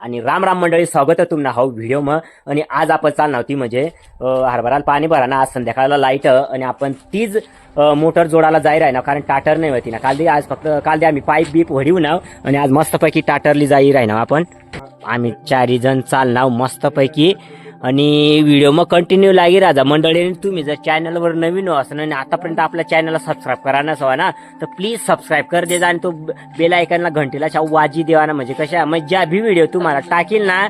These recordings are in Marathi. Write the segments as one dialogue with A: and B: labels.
A: आणि राम राम मंडळी स्वागत आहे तुम्हाला हा हो, व्हिडिओ मग आणि आज आपण चालणार होती म्हणजे हरभराला पाणी भराना. आज संध्याकाळला लाइट आणि आपण तीच मोटर जोडायला जाई राहिना कारण टाटर नाही होती ना. काल दे आज फक्त काल दे आम्ही पाईप बीप वडीव ना. आणि आज मस्तपैकी टाटरली जाई राहिना आपण. आम्ही चारी जण चालणार मस्तपैकी. आणि व्हिडिओ मग कंटिन्यू लागी राजा. मंडळी तुम्ही जर चॅनलवर नवीन हो असणार आणि आतापर्यंत आपल्या चॅनलला सबस्क्राईब करा नसवा ना तर प्लीज सबस्क्राईब कर दे जा आणि तो बेल आयकनला घंटीला शाव वाजी देवा ना. म्हणजे कशा? म्हणजे ज्या बी व्हिडिओ तुम्हाला टाकील ना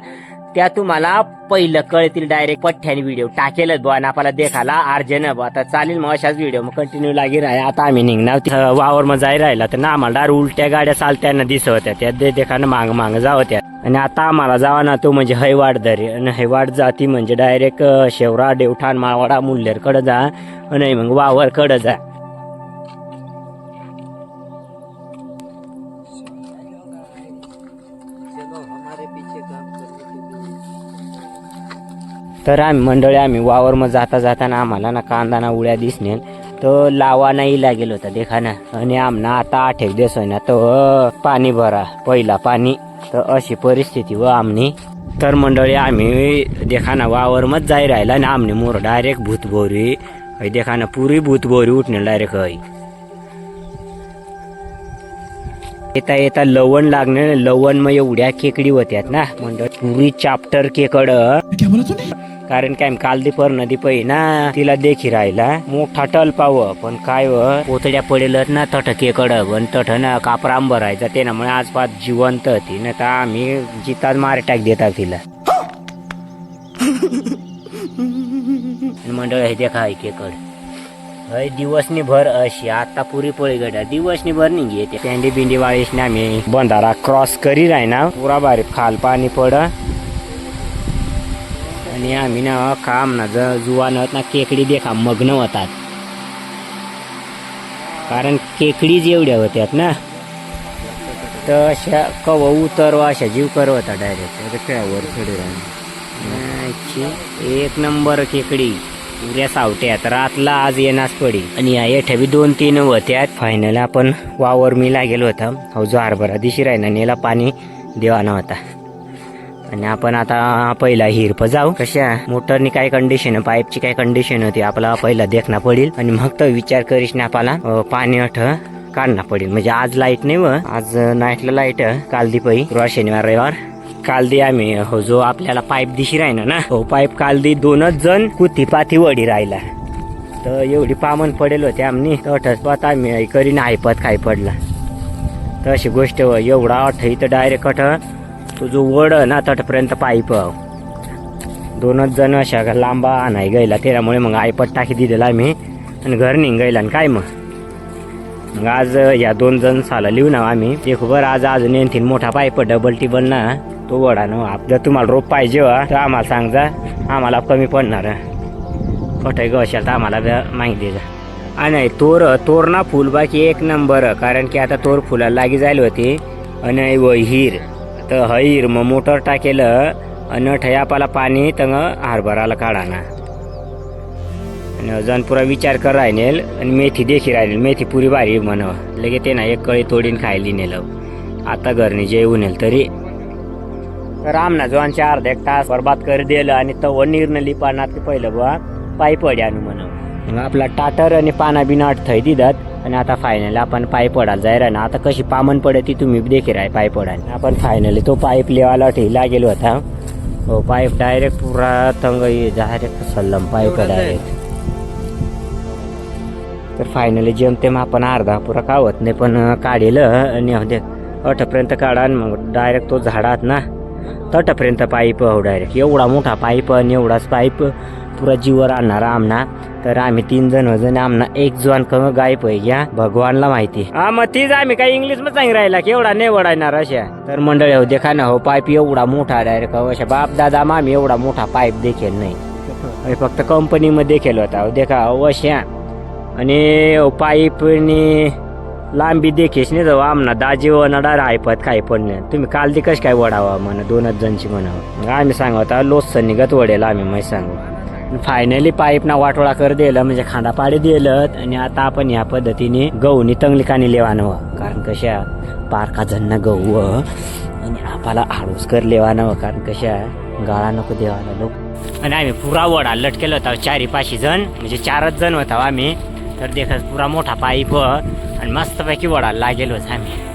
A: त्या तुम्हाला पहिलं कळतील डायरेक्ट पठ्ठ्याने व्हिडिओ टाकेलच बुवा आपल्याला देखाला. अर्जन बुवा आता चालेल मग अशाच व्हिडिओ मग कंटिन्यू लागी राहा. आता आम्ही निघणार वावर मग जाई राहिला तर ना आम्हाला डार उलट्या गाड्या चालत्यांना दिसत होत्या त्या दे देखानं माग माग जावं त्या आणि आता आम्हाला जावा ना तो म्हणजे हैवाड दरी. आणि हैवाड जाती म्हणजे डायरेक्ट शेवरा देवठाण माळवाडा मुल्लेरकडे जा. आणि मग वावरकडं जा. तर आम्ही मंडळी आम्ही वावर मग जाता जाताना आम्हाला ना कांदा ना उड्या दिसणे. तर लावा नाही लागेल होता देखा ना आणि आमना आता आठ एक दिवस होईना तो पाणी भरा. पहिला पाणी. तर अशी परिस्थिती व आमनी. तर मंडळी आम्ही देखा ना वावर जाई राहिला आणि आमने मोर डायरेक्ट भूतभोरी. देखा ना पुरी भूतभोरी उठणे डायरेक्ट हय येता येता लवण लागणे लवण मग एवढ्या केकडी होत्यात ना. मंडळ पुरी चाप्टर केकड. कारण काय कालदी पर नदी पै ना तिला देखी राहिला. मोठा टल पाव. पण काय व पोतड्या पडेल ना तट केकड. पण तठ ना कापरा भरायचा ते ना म्हणून आज पाच जिवंत होती. ना तर आम्ही जितात मार टाक देतात तिला. मंडळ हे देखा आहे केकड. हय दिवसनी भर अशी. आता पुरी पोळी गड्या. दिवसनी भर निघे ते पेंडी बिंडी वाळीसने आम्ही बंधारा क्रॉस करी राहिना. पुरा भारी खाल पाणी पड. आणि आम्ही ना काम ना ज जुवान ना केकडी देखा मग्न होतात. कारण केकडीच एवढ्या होत्यात ना. तर अशा कव उतरवा अशा जीव कर होता डायरेक्ट खेळावर खेळू एक नंबर केकडी. उद्या सावट्यात रातला आज येणार पडी. आणि या येठ्या दोन तीन होत्यात. फायनल आपण वावर मी लागेल होता. हो जो हरभरा दिशी राहिना नेला पाणी. देवाना होता. आणि आपण आता पहिला हिरप जाऊ. कशा? मोटरनी काय कंडिशन पाईपची काय कंडिशन होती? आपला पहिला देखना पडेल. आणि मग तो विचार करीस ना आपला. पाणी अठ काढणं पडेल. म्हणजे आज लाइट नाही व. आज नाईटला लाइट काल दी पै शनिवार रविवार. कालदी आम्ही. हो जो आपल्याला पाईप दिशी राहिना ना. हो पाईप काल दी दोनच जण कुती पाती वडी राहिला. तर एवढी पामन पडेल होते आम्ही तठच आम्ही करीन. आयपत काय पडला. तर अशी गोष्ट व. एवढा अठ इथं डायरेक्ट अठ तो जो वड ना तटपर्यंत पाईप. दोनच जण अशा लांबा आणाय गेला त्याच्यामुळे मग आयपट टाकी दिलेला आम्ही आणि घर निघायला आणि काय मग? मग आज या दोन जण साला लिहू ना आम्ही. एक खबर आज अजून येतील मोठा पाईप डबल टिबल ना. तो वडा ना जर तुम्हाला रोप पाहिजे वा तर आम्हाला सांगा आम्हाला कमी पडणार. खोटं ग असेल तर आम्हाला माहिती जा. आणि तोर तोर ना फुल बाकी एक नंबर. कारण की आता तोर फुलाला लागी जायला होती. आणि व हिर. तर हईर मग मोटर टाकेलं आणि ठयापाला पाणी तंग हरभराला काढाना। आणि अजून पुरा विचार कर राहिनेल आणि मेथी देखी राहिली मेथी पुरी भारी म्हणावं लगे ते ना एक कळी तोडीन खायली नेलं। आता घरनी जेवून येईल तरी। तर आमना अर्धा एक तास बरबाद कर दिलं आणि तव निर्णय लिपानात पहिलं बुवा पायी पड्यानु म्हणावं मग आपला टाटर आणि पाना बिना थंय दिदात आणि आता फायनल आपण पाय पडायला जायला ना आता कशी पामन पडे ती तुम्ही देखील राय पाय पडाल आपण फायनली तो पाईप लेवाला ठेला गेलो होता. हो पाईप डायरेक्ट पुरा तंग डायरेक्ट सल्लम पाईप डायरेक्ट तर फायनली जेमतेम आपण अर्धा पुरा कावत नाही पण काढेल आणि अठपर्यंत काढा आणि मग डायरेक्ट तो झाडात ना. तटपर्यंत पाईप हो डायरेक्ट एवढा मोठा पाईप आणि एवढाच पाईप पुरा जीवर आणणारा आमना. तर आम्ही तीन जण जण आमना एक जण कम आहे घ्या भगवानला माहिती हा मग तीच आम्ही काही इंग्लिशमध्ये सांग राहिला की एवढा नाही वडायणार अशा तर मंडळी हो देखा ना हो पाईप एवढा मोठा डायरेक्ट अशा बाप दादा मामी एवढा मोठा पाईप देखील नाही. फक्त कंपनीमध्ये देखील होता. हो देखा अवश्या आणि पाईपनी लांबी देखीस नाही जाऊ आमना दाजी वनाडार ऐपत काय पण नाही. तुम्ही काल ती कश काय वडावा म्हणा दोनच जणची म्हणावं मग आम्ही सांगता लोस निघत वडेल आम्ही माहिती सांगू. फायनली पाईप ना वाटोळा कर दिलं म्हणजे खांडापाडी दिलं आणि आता आपण या पद्धतीने गहूनी तंगलिकानी लेवानं कारण कशा? पारखा जण गहू आणि आपल्याला आळूस कर लेवाना कारण कशा? गाळा नको देवाला लोक. आणि आम्ही पुरा वडा लटकेलो होता. चारी पाचशे जण म्हणजे चारच जण होता आम्ही. तर देखत पुरा मोठा पाईप आणि मस्तपैकी वडा लागेल होता आम्ही.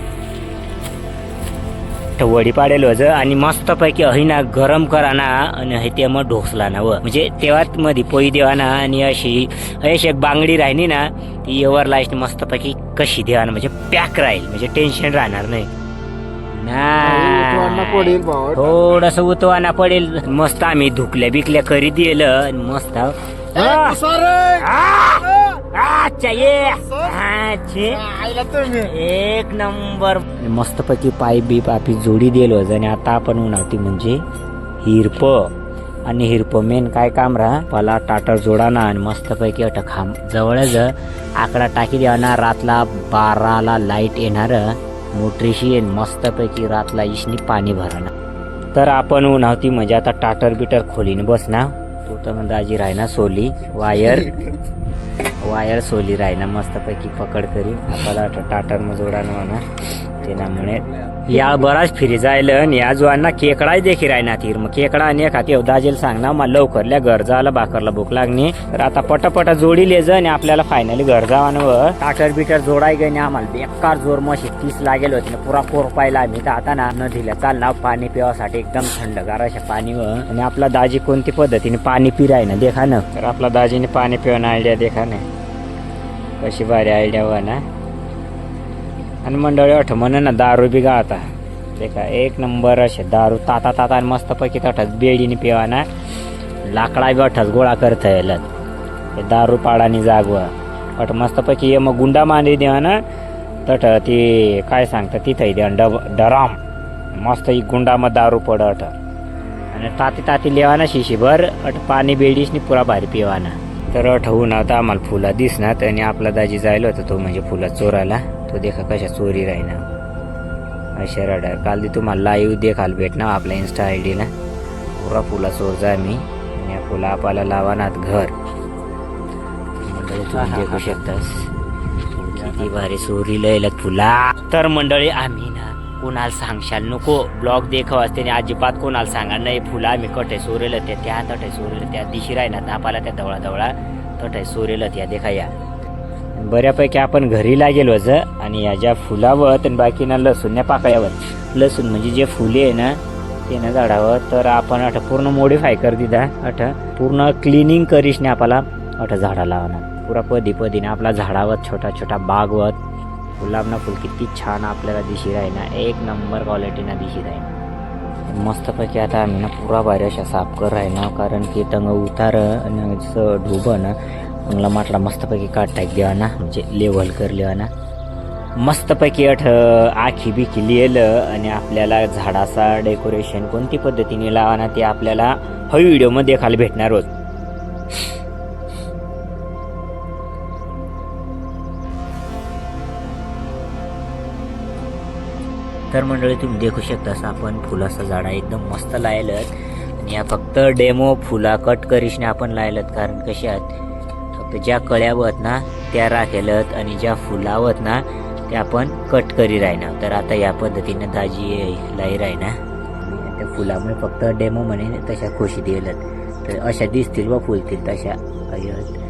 A: वडी पाडेल होतं आणि मस्तपैकी अहिना गरम कराना आणि हे ते मग ढोसला ना व. म्हणजे तेव्हाच मध्ये पोई देवाना आणि अशी अशी एक बांगडी राहिली ना ती एवर लाइट मस्तपैकी कशी देवाना म्हणजे पॅक राहील म्हणजे टेन्शन राहणार नाही.
B: उतवाना पडेल भावा.
A: थोडस उतवाना पडेल. मस्त आम्ही धुकल्या बिकल्या करी दिलं. आणि मस्त. आ!
B: सारे
A: आ, अच्छा, ये. आ, छे.
B: आईला तुम्ही.
A: एक नंबर. मस्तपैकी पाईप बीप आपली जोडी दिलो आणि आता आपण उन्हावती म्हणजे हिरप. आणि हिरप मेन काय काम राहा? पला टाटर जोडाना आणि मस्तपैकी अट खांब जवळच आकडा टाकी द्यावा रातला बाराला लाइट येणार. मोटरीशी येईन मस्तपैकी रातला इशनी पाणी भराना तर आपण उन्हावती म्हणजे आता टाटर बिटर खोलीने बसना तो तर म्हणजे आजी राहिना सोली वायर. वायर सोली राहिना मस्तपैकी पकड करी. आपल्याला टाटर जोडानं म्हणा त्यामुळे या बराच फिरी जायला आणि या जुवांना केकडा देखील राहणार तीर. मग केकडा आणि खाती दाजेल सांग ना मला लवकरल्या घर जायला बाकरला भूक लागणे. तर आता पटापटा जोडी लेज आणि आपल्याला फायनली घर जावानं टाटर बिटर जोडाय गणे आम्हाला बेकार जोर मशी तीस लागेल होती. ना पुरा कोर पाहिला आम्ही तर आता ना नदीला चाल ना पाणी पिवासाठी एकदम थंडगार अशा पाणी आणि आपला दाजी कोणती पद्धतीने पाणी पिराय ना देखा ना. तर आपला दाजीने पाणी पिवणं आयडिया देखा ना. कशी भारी आयडिया व ना. आणि मंडळी अठ म्हण ना दारू बी गाता. देखा एक नंबर असे दारू ताता ताता आणि मस्तपैकी तठस बेडीने पिवाना. लाकडा बी अठाच गोळा करता येईल ते दारू पाडानी जागवा. अट मस्तपैकी ये मग गुंडा मांडी देवा ना तठ ती काय सांगता तिथं द्या डब डराम. मस्त ही गुंडा मग दारू पड अट आणि ताती ताती लेवाना शिशीभर अट पाणी बेडीसनी पुरा भारी पिवाना. तर अठ होऊन आता आम्हाला फुला दिसणार आणि आपला दाजी जायला होता तो म्हणजे फुला चोराला तो देखा कशा चोरी राहीना? अशा रडार. काल ती तुम्हाला लाईव्ह देखाल भेटणार आपल्या इन्स्टा आय डीला पुरा फुला चोर जा मी. या फुला आपल्याला लावानात घर. तुम्ही देखू शकतास किती भारी चोरी लयलात फुला. तर मंडळी आम्ही ना कोणाला सांगशाल नको. ब्लॉग देखावाच त्याने अजिबात कोणाला सांगा नाही. फुला आम्ही कटे सोरेलं त्या त्या तटे सोरेलं त्या दिशी राहिनात. आपल्याला त्या दवळा दवळा तटे सोरेलं त्या देखा या. बऱ्यापैकी आपण घरी लागेल वज आणि या ज्या फुलावर आणि बाकीना लसूण पाकळ्यावर लसूण म्हणजे जे फुले आहे ना ते ना झाडावर तर आपण अठ पूर्ण मॉडिफाय कर दिदा. अठ पूर्ण क्लिनिंग करीशने आपल्याला अठ झाडा लावणार पुरा पदी पदीने आपला झाडावर छोटा छोटा बागवत. गुलाबना फुल किती छान आपल्याला दिशी राही ना. एक नंबर क्वालिटीना दिशी राही मस्तपैकी आता आम्ही ना पुरा भारी अशा साफ कर राही ना कारण की तंग उतार आणि ढोब ना मला म्हटला मस्तपैकी काट टाक देवा ना म्हणजे लेवल कर लेवाना. मस्तपैकी अठ आखी बिखी लिहिलं आणि आपल्याला झाडाचा डेकोरेशन कोणती पद्धतीने लावा ते आपल्याला हवी व्हिडिओमध्ये खाली भेटणार होत. तर मंडळी तुम्ही देखू शकतास आपण फुलाचं झाडा एकदम मस्त लायलं आणि या फक्त डेमो फुला कट करीशने आपण लायलत कारण कशी तर ज्या कळ्यावत ना त्या राखेलत आणि ज्या फुलावत ना त्या आपण कट करी राहिना. तर आता या पद्धतीने दाजी लाई राहिना. त्या फुलामुळे फक्त डेमो म्हणे तशा खुशी दिलत. तर अशा दिसतील व फुलतील तशा. अयत